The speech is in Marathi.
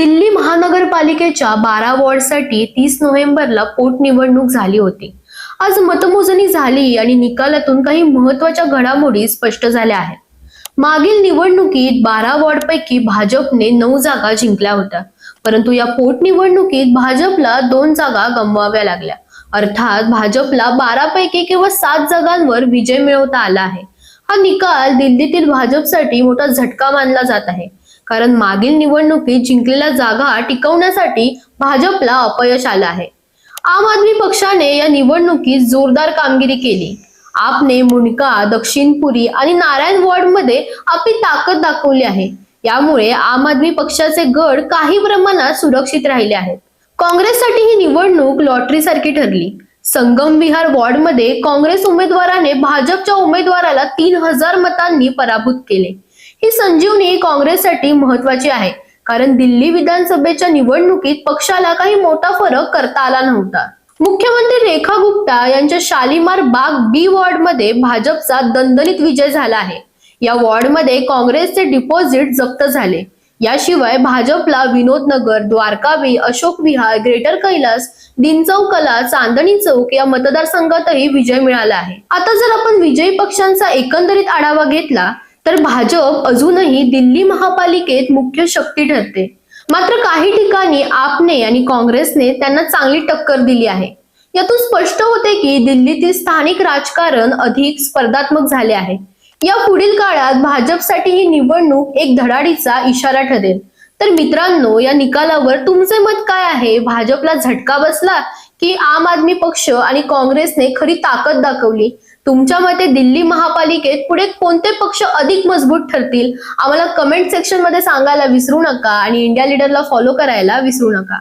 दिल्ली महानगरपालिकेच्या बारा वॉर्डसाठी तीस नोव्हेंबरला पोटनिवडणूक झाली होती. आज मतमोजणी झाली आणि निकालातून काही महत्त्वाच्या घडामोडी स्पष्ट झाल्या आहेत. मागील निवडणुकीत बारा वॉर्डपैकी भाजपने नऊ जागा जिंकल्या होत्या. परंतु या पोटनिवडणुकीत भाजपला दोन जागा गमवाव्या लागल्या. अर्थात भाजपला बारापैकी केवळ सात जागांवर विजय मिळवता आला आहे. हा निकाल दिल्लीतील भाजपसाठी मोठा झटका मानला जात आहे. कारण मागील निवडणुकीत जिंकलेल्या जागा टिकवण्यासाठी भाजपला अपयश आलं आहे. आम आदमी पक्षाने या निवडणुकीत जोरदार कामगिरी केली. आपने मुंडका दक्षिणपुरी आणि नारायण वॉर्डमध्ये आपली ताकद दाखवली आहे. यामुळे आम आदमी पक्षाचे गड काही प्रमाणात सुरक्षित राहिले आहेत. काँग्रेससाठी ही निवडणूक लॉटरी सारखी ठरली. संगम विहार वॉर्डमध्ये काँग्रेस उमेदवाराने भाजपच्या उमेदवाराला तीन हजार मतांनी पराभूत केले. ही संजीवनी काँग्रेससाठी महत्वाची आहे. कारण दिल्ली विधानसभेच्या निवडणुकीत पक्षाला काही मोठा फरक करता आला नव्हता. मुख्यमंत्री रेखा गुप्ता यांच्या शालिमार बाग बी वॉर्डमध्ये भाजपचा दणदणीत विजय झाला आहे. या वॉर्डमध्ये काँग्रेसचे डिपॉझिट जप्त झाले. याशिवाय भाजपला विनोदनगर द्वारकावी अशोक विहार ग्रेटर कैलास दिनचौकला चांदणी चौक या मतदारसंघातही विजय मिळाला आहे. आता जर आपण विजयी पक्षांचा एकंदरीत आढावा घेतला तर भाजप अजूनही दिल्ली महापालिकेत मुख्य शक्ती ठरते. मात्र काही ठिकाणी आपने आणि काँग्रेसने त्यांना चांगली टक्कर दिली आहे. यातून स्पष्ट होते की दिल्लीतील स्थानिक राजकारण अधिक स्पर्धात्मक झाले आहे. या पुढील काळात भाजपसाठी ही निवडणूक एक धडाडीचा इशारा ठरेल. तर मित्रांनो या निकालावर तुमचे मत काय आहे? भाजपला झटका बसला की आम आदमी पक्ष आणि काँग्रेसने खरी ताकद दाखवली? तुमच्या मते दिल्ली महापालिकेत पुढे कोणते पक्ष अधिक मजबूत ठरतील? आम्हाला कमेंट सेक्शनमध्ये सांगायला विसरू नका आणि इंडिया लीडरला फॉलो करायला विसरू नका.